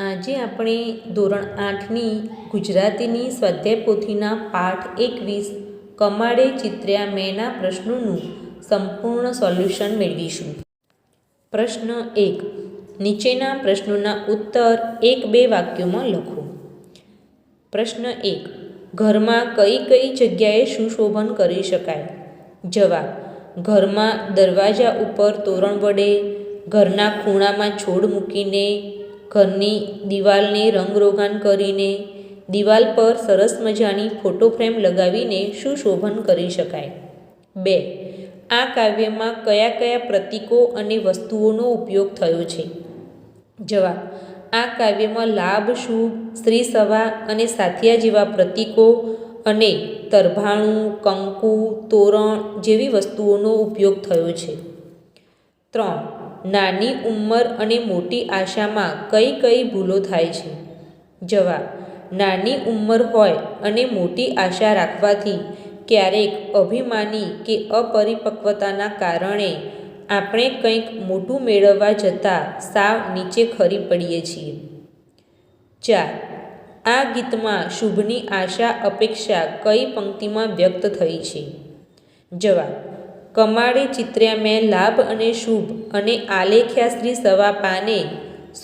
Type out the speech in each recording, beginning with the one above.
આજે આપણે ધોરણ આઠની ગુજરાતીની સ્વાધ્યાય પોથીના પાઠ એકવીસ, કમાડે ચિત્ર્યા મેના પ્રશ્નોનું સંપૂર્ણ સોલ્યુશન મેળવીશું. પ્રશ્ન એક, નીચેના પ્રશ્નોના ઉત્તર એક બે વાક્યોમાં લખો. પ્રશ્ન એક, ઘરમાં કઈ કઈ જગ્યાએ સુશોભન કરી શકાય? જવાબ, ઘરમાં દરવાજા ઉપર તોરણ વડે, ઘરના ખૂણામાં છોડ મૂકીને ઘરની દિવાલને રંગરોગાન કરીને દિવાલ પર સરસ મજાની ફોટો ફ્રેમ લગાવીને સુશોભન કરી શકાય. બે, આ કાવ્યમાં કયા કયા પ્રતીકો અને વસ્તુઓનો ઉપયોગ થયો છે? જવાબ, આ કાવ્યમાં લાભ, શુભ, સ્ત્રી સભા અને સાથિયા જેવા પ્રતીકો અને તરભાણું, કંકુ, તોરણ જેવી વસ્તુઓનો ઉપયોગ થયો છે. ત્રણ. નાની ઉંમર અને મોટી આશામાં કઈ કઈ ભૂલો થાય છે? જવાબ. નાની ઉંમર હોય અને મોટી આશા રાખવાથી ક્યારેક અભિમાની કે અપરિપક્વતાના કારણે આપણે કંઈક મોટું મેળવવા જતાં સાવ નીચે ખરી પડીએ છીએ. ચાર. આ ગીતમાં શુભની આશા અપેક્ષા કઈ પંક્તિમાં વ્યક્ત થઈ છે? જવાબ. કમાડે ચિત્ર્યા મેં લાભ અને શુભ અને આલેખ્યા શ્રી સવા પાને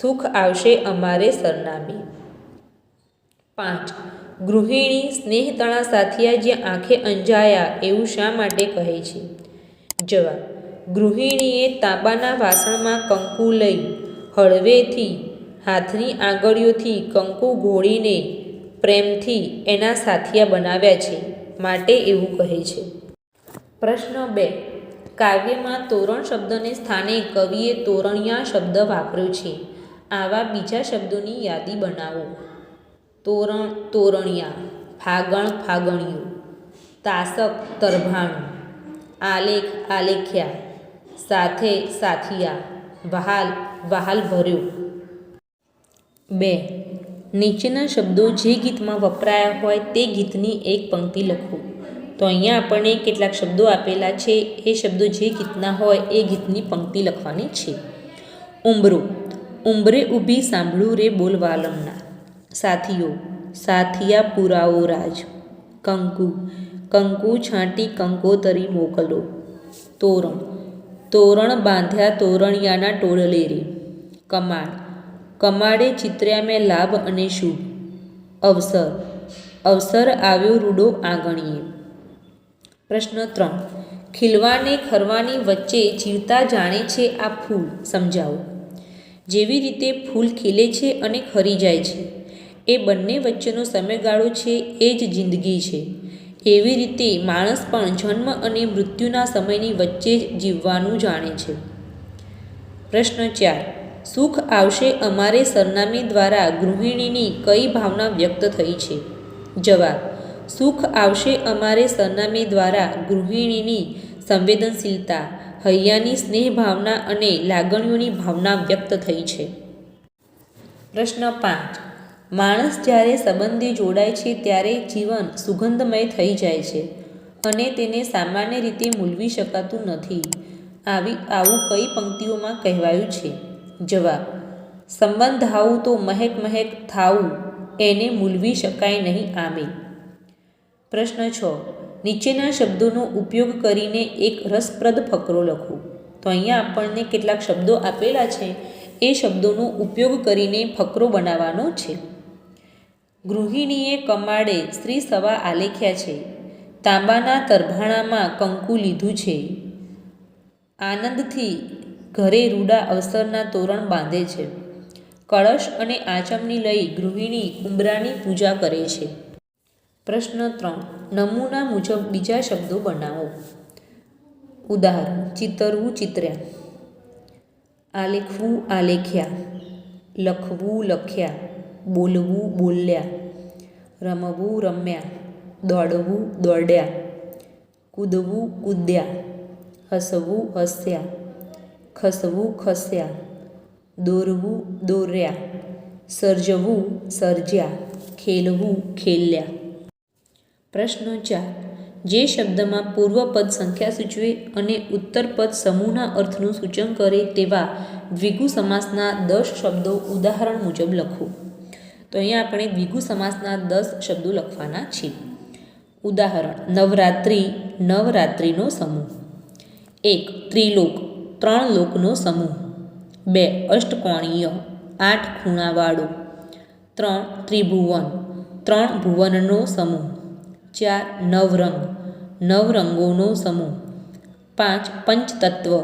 સુખ આવશે અમારે સરનામે. પાંચ. ગૃહિણી સ્નેહતણા સાથિયા જે આંખે અંજાયા એવું શા માટે કહે છે? જવાબ. ગૃહિણીએ તાંબાના વાસણમાં કંકુ લઈ હળવેથી હાથની આંગળીઓથી કંકુ ઘોળીને પ્રેમથી એના સાથિયા બનાવ્યા છે, માટે એવું કહે છે. પ્રશ્ન બે. કાવ્યમાં તોરણ શબ્દને સ્થાને કવિએ તોરણિયા શબ્દ વાપર્યો છે. આવા બીજા શબ્દોની યાદી બનાવો. તોરણ, તોરણિયા, ફાગણ, ફાગણિયું. તાસક, તરભાણું. આલેખ, આલેખ્યા. સાથે, સાથિયા. વહાલ વહાલ ભર્યો. બે. નીચેના શબ્દો જે ગીતમાં વપરાયા હોય તે ગીતની એક પંક્તિ લખો. તો અહીંયા આપણને કેટલાક શબ્દો આપેલા છે. એ શબ્દો જે ગીતના હોય એ ગીતની પંક્તિ લખવાની છે. ઉંબરો. ઉંબરે ઊભી સાંભળું રે બોલવાલમના સાથીઓ, સાથિયા પુરાવો રાજ. કંકુ. કંકુ છાંટી કંકોતરી મોકલો. તોરણ. તોરણ બાંધ્યા તોરણિયાના ટોળલે રે. કમાડ. કમાડે ચિત્ર્યા મેં લાભ અને શુભ. અવસર. અવસર આવ્યો રૂડો આંગણીએ. પ્રશ્ન ત્રણ. ખીલવાને ખરવાની વચ્ચે જીવતા જાણે છે આ ફૂલ, સમજાવો. જેવી રીતે ફૂલ ખીલે છે અને ખરી જાય છે. એ બંને વચ્ચેનો સમયગાળો છે, એ જ જિંદગી છે. એવી રીતે માણસ પણ જન્મ અને મૃત્યુના સમયની વચ્ચે જ જીવવાનું જાણે છે. પ્રશ્ન ચાર. સુખ આવશે અમારે સરનામે દ્વારા ગૃહિણીની કઈ ભાવના વ્યક્ત થઈ છે? જવાબ. સુખ આવશે અમારે સરનામે દ્વારા ગૃહિણીની સંવેદનશીલતા, હૈયાની સ્નેહ ભાવના અને લાગણીઓની ભાવના વ્યક્ત થઈ છે. પ્રશ્ન પાંચ. માણસ જ્યારે સંબંધી જોડાય છે ત્યારે જીવન સુગંધમય થઈ જાય છે અને તેને સામાન્ય રીતે મૂલવી શકાતું નથી. આવી, આવું કઈ પંક્તિઓમાં કહેવાયું છે? જવાબ. સંબંધ આવું તો મહેક મહેક થાવું એને મૂલવી શકાય નહીં આમે. પ્રશ્ન છ. નીચેના શબ્દોનો ઉપયોગ કરીને એક રસપ્રદ ફકરો લખો. તો અહીંયા આપણને કેટલાક શબ્દો આપેલા છે. એ શબ્દોનો ઉપયોગ કરીને ફકરો બનાવવાનો છે. ગૃહિણીએ કમાડે સ્ત્રી સવા આલેખ્યા છે. તાંબાના તરભાણામાં કંકુ લીધું છે. આનંદથી ઘરે રૂડા અવસરના તોરણ બાંધે છે. કળશ અને આચમની લઈ ગૃહિણી ઉંબરાની પૂજા કરે છે. પ્રશ્ન ત્રણ, નમૂના મુજબ બીજા શબ્દો બનાવો. ઉદાહરણ, ચિતરવું ચિત્ર્યા. આલેખવું આલેખ્યા. લખવું લખ્યા. બોલવું બોલ્યા. રમવું રમ્યા. દોડવું દોડ્યા. કૂદવું કૂદ્યા. હસવું હસ્યા. ખસવું ખસ્યા. દોરવું દોર્યા. સર્જવું સર્જ્યા. ખેલવું ખેલ્યા. પ્રશ્ન ચાર જે શબ્દમાં પૂર્વપદ સંખ્યા સૂચવે અને ઉત્તરપદ સમૂહના અર્થનું સૂચન કરે તેવા દ્વિગુ સમાસના દસ શબ્દો ઉદાહરણ મુજબ લખો. તો અહીંયા આપણે દ્વિગુ સમાસના દસ શબ્દો લખવાના છે ઉદાહરણ, નવરાત્રિ, નવરાત્રિનો સમૂહ. એક, ત્રિલોક, ત્રણ લોકનો સમૂહ. બે, અષ્ટકોણીય, આઠ ખૂણાવાળો. ત્રણ, ત્રિભુવન, ત્રણ ભુવનનો સમૂહ. ચાર નવરંગ, નવરંગોનો સમૂહ. પાંચ પંચતત્વ,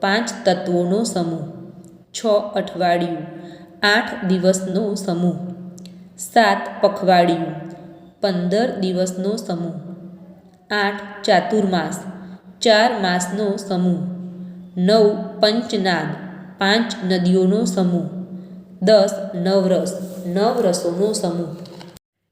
પાંચ તત્વોનો સમૂહ. છ અઠવાડિયું, આઠ દિવસનો સમૂહ. સાત પખવાડિયું, પંદર દિવસનો સમૂહ. આઠ ચાતુર્માસ, ચાર માસનો સમૂહ. નવ પંચનાદ, પાંચ નદીઓનો સમૂહ. દસ નવરસ, નવરસોનો સમૂહ.